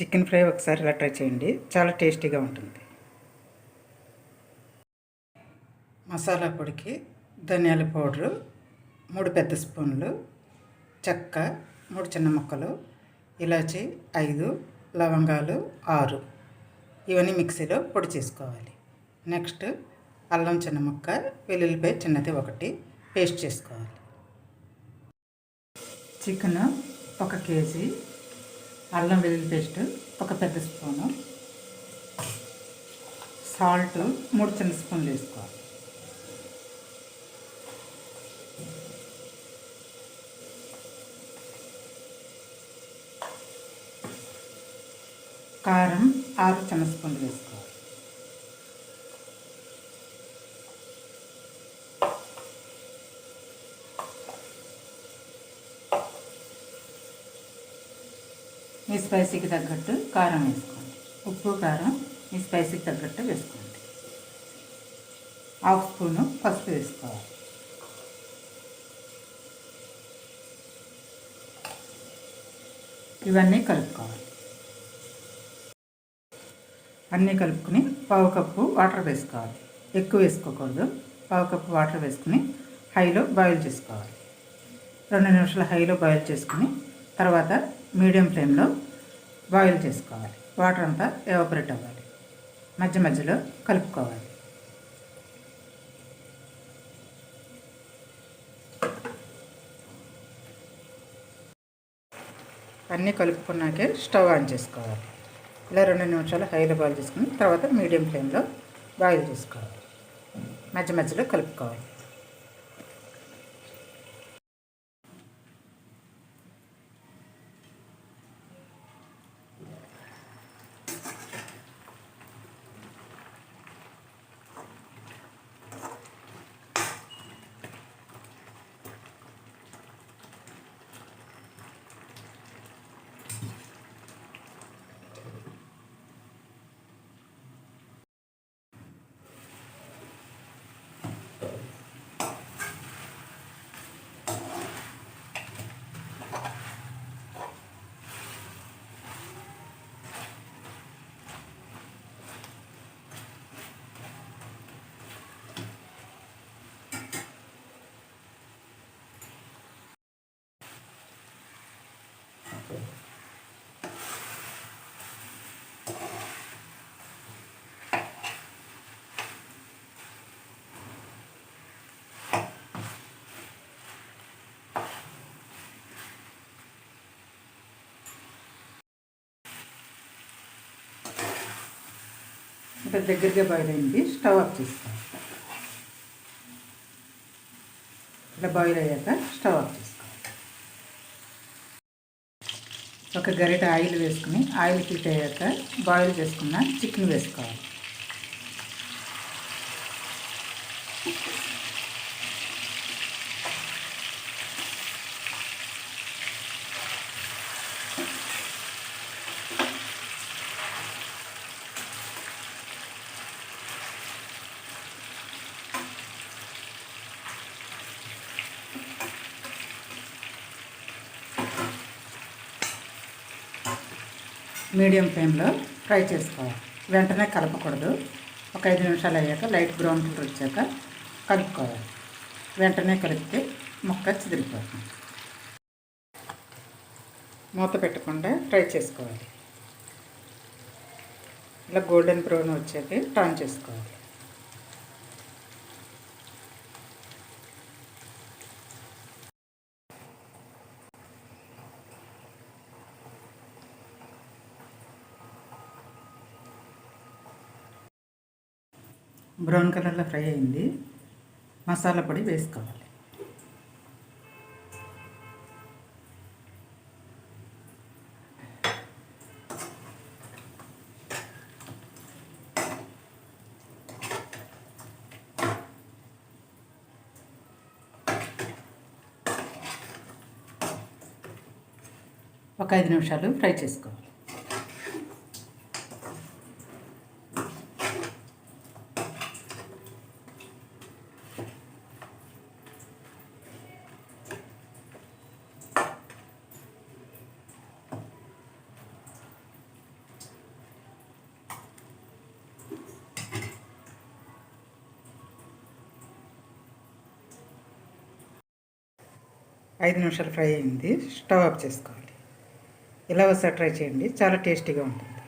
Chicken fry ఒకసారి ఇలా try చేయండి. చాలా టేస్టీగా ఉంటుంది. మసాలా పొడికి ధనియాల పౌడరు మూడు పెద్ద స్పూన్లు చెక్క మూడు చిన్న ముక్కలు ఇలాచి ఐదు లవంగాలు ఆరు. ఇవన్నీ మిక్సీలో పొడి చేసుకోవాలి. నెక్స్ట్ అల్లం చిన్న ముక్క వెల్లుల్లిపాయ చిన్నది ఒకటి పేస్ట్ చేసుకోవాలి. చికెన్ ఒక కేజీ అల్లం వెల్లుల్లి పేస్ట్ ఒక పెద్ద స్పూను. సాల్ట్ మూడు చిన్న స్పూన్లు వేసుకోవాలి. కారం ఆరు చిన్న స్పూన్లు వేసుకోవాలి. మీ స్పైసీకి తగ్గట్టు కారం వేసుకోండి. ఉప్పు కారం మీ స్పైసీకి తగ్గట్టు వేసుకోండి. హాఫ్ స్పూను పసుపు వేసుకోవాలి. ఇవన్నీ కలుపుకోవాలి. అన్నీ కలుపుకుని పావు కప్పు వాటర్ వేసుకోవాలి. ఎక్కువ వేసుకోకూడదు. పావు కప్పు వాటర్ వేసుకుని హైలో బాయిల్ చేసుకోవాలి. రెండు నిమిషాలు హైలో బాయిల్ చేసుకుని తర్వాత మీడియం ఫ్లేమ్లో బాయిల్ చేసుకోవాలి. వాటర్ అంతా ఎవాపరేట్ అవ్వాలి. మధ్య మధ్యలో కలుపుకోవాలి. అన్నీ కలుపుకున్నాకే స్టవ్ ఆన్ చేసుకోవాలి. ఇలా రెండు నిమిషాలు హైలో బాయిల్ చేసుకుని తర్వాత మీడియం ఫ్లేమ్లో బాయిల్ చేసుకోవాలి. మధ్య మధ్యలో కలుపుకోవాలి. ఇంకా దగ్గరగా బాయిల్ అయింది. స్టవ్ ఆఫ్ చేస్తాం. ఇలా బాయిల్ అయ్యాక స్టవ్ ఆఫ్ చేసుకోవాలి ఒక గరిట ఆయిల్ వేసుకుని ఆయిల్ హీట్ అయ్యాక బాయిల్ చేసుకున్న చికెన్ వేసుకోవాలి. మీడియం ఫ్లేమ్లో ఫ్రై చేసుకోవాలి. వెంటనే కలపకూడదు. ఒక ఐదు నిమిషాలు అయ్యాక లైట్ బ్రౌన్ కలర్ వచ్చాక కలుపుకోవాలి. వెంటనే కలిపితే ముక్క చిదిరిపోతుంది. మూత పెట్టకుండా ఫ్రై చేసుకోవాలి. ఇలా గోల్డెన్ బ్రౌన్ వచ్చాక టర్న్ చేసుకోవాలి. బ్రౌన్ కలర్లో ఫ్రై అయింది. మసాలా పొడి వేసుకోవాలి. ఒక ఐదు నిమిషాలు ఫ్రై చేసుకోవాలి. ఐదు నిమిషాలు ఫ్రై అయింది. స్టవ్ ఆఫ్ చేసుకోవాలి. ఇలా ఒకసారి ట్రై చేయండి. చాలా టేస్టీగా ఉంటుంది.